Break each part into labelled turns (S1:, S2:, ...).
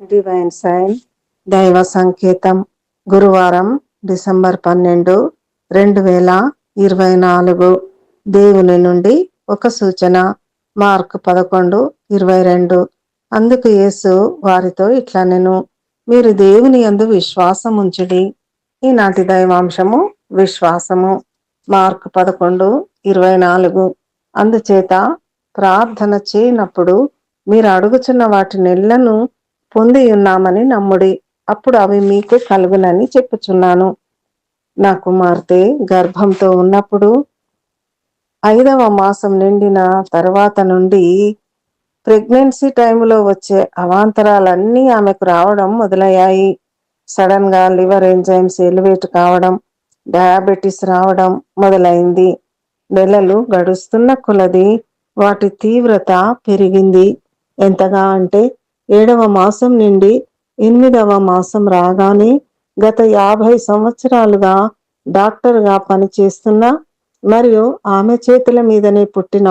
S1: Divine sign దైవ సంకేతం గురువారం డిసెంబర్ పన్నెండు రెండు వేల ఇరవై నాలుగు. దేవుని నుండి ఒక సూచన మార్క్ పదకొండు ఇరవై రెండు. అందుకు యేసు వారితో ఇట్లా నేను మీరు దేవుని యందు విశ్వాసం ఉంచుడి ఈనాటి దైవాంశము విశ్వాసము మార్క్ పదకొండు ఇరవై నాలుగు. అందుచేత ప్రార్థన చేయనప్పుడు మీరు అడుగుచున్న వాటి నెలను పొంది ఉన్నామని నమ్ముడి. అప్పుడు అవి మీకు కలుగునని చెప్పుచున్నాను. నా కుమార్తె గర్భంతో ఉన్నప్పుడు ఐదవ మాసం నిండిన తర్వాత నుండి ప్రెగ్నెన్సీ టైంలో వచ్చే అవాంతరాలన్నీ ఆమెకు రావడం మొదలయ్యాయి. సడన్గా లివర్ ఎంజైమ్స్ ఎలివేట్ కావడం డయాబెటీస్ రావడం మొదలైంది. నెలలు గడుస్తున్న కొలది వాటి తీవ్రత పెరిగింది. ఎంతగా అంటే ఏడవ మాసం నుండి ఎనిమిదవ మాసం రాగానే గత యాభై సంవత్సరాలుగా డాక్టర్గా పనిచేస్తున్న మరియు ఆమె చేతుల మీదనే పుట్టిన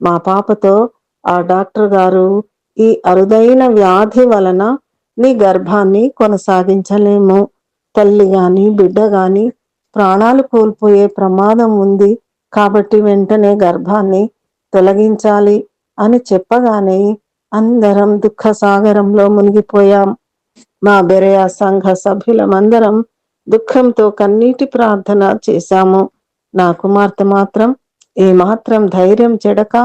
S1: మా పాపతో ఆ డాక్టర్ గారు ఈ అరుదైన వ్యాధి వలన నీ గర్భాన్ని కొనసాగించలేము. తల్లి గాని బిడ్డ గాని ప్రాణాలు కోల్పోయే ప్రమాదం ఉంది కాబట్టి వెంటనే గర్భాన్ని తొలగించాలి అని చెప్పగానే అందరం దుఃఖ సాగరంలో మునిగిపోయాం. మా బెరయ సంఘ సభ్యులమందరం దుఃఖంతో కన్నీటి ప్రార్థన చేశాము. నా కుమార్తె మాత్రం ఏమాత్రం ధైర్యం చెడక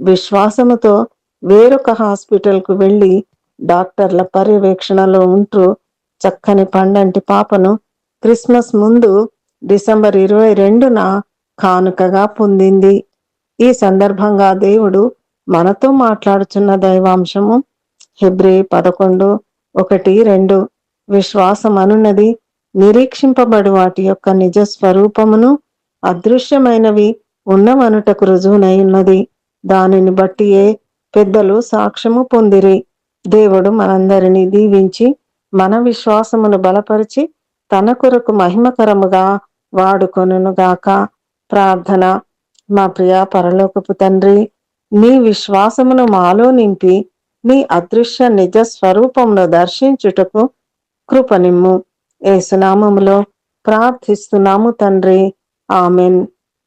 S1: విశ్వాసముతో వేరొక హాస్పిటల్కు వెళ్ళి డాక్టర్ల పర్యవేక్షణలో ఉంటూ చక్కని పండంటి పాపను క్రిస్మస్ ముందు డిసెంబర్ ఇరవై రెండున కానుకగా పొందింది. ఈ సందర్భంగా దేవుడు మనతో మాట్లాడుచున్న దైవాంశము హెబ్రి పదకొండు ఒకటి రెండు. విశ్వాసం అనున్నది నిరీక్షింపబడు వాటి యొక్క నిజ స్వరూపమును అదృశ్యమైనవి ఉన్నవనుటకు రుజువునై ఉన్నది. దానిని బట్టియే పెద్దలు సాక్ష్యము పొందిరి. దేవుడు మనందరినీ దీవించి మన విశ్వాసమును బలపరిచి తన కొరకు మహిమకరముగా వాడుకొనుగాక ప్రార్థన. మా ప్రియ పరలోకపు తండ్రి నీ విశ్వాసమును మాలో నింపి నీ అదృశ్య నిజ స్వరూపమును దర్శించుటకు కృపనిమ్ము. ఏసునామములో ప్రార్థిస్తున్నాము తండ్రి. ఆమెన్.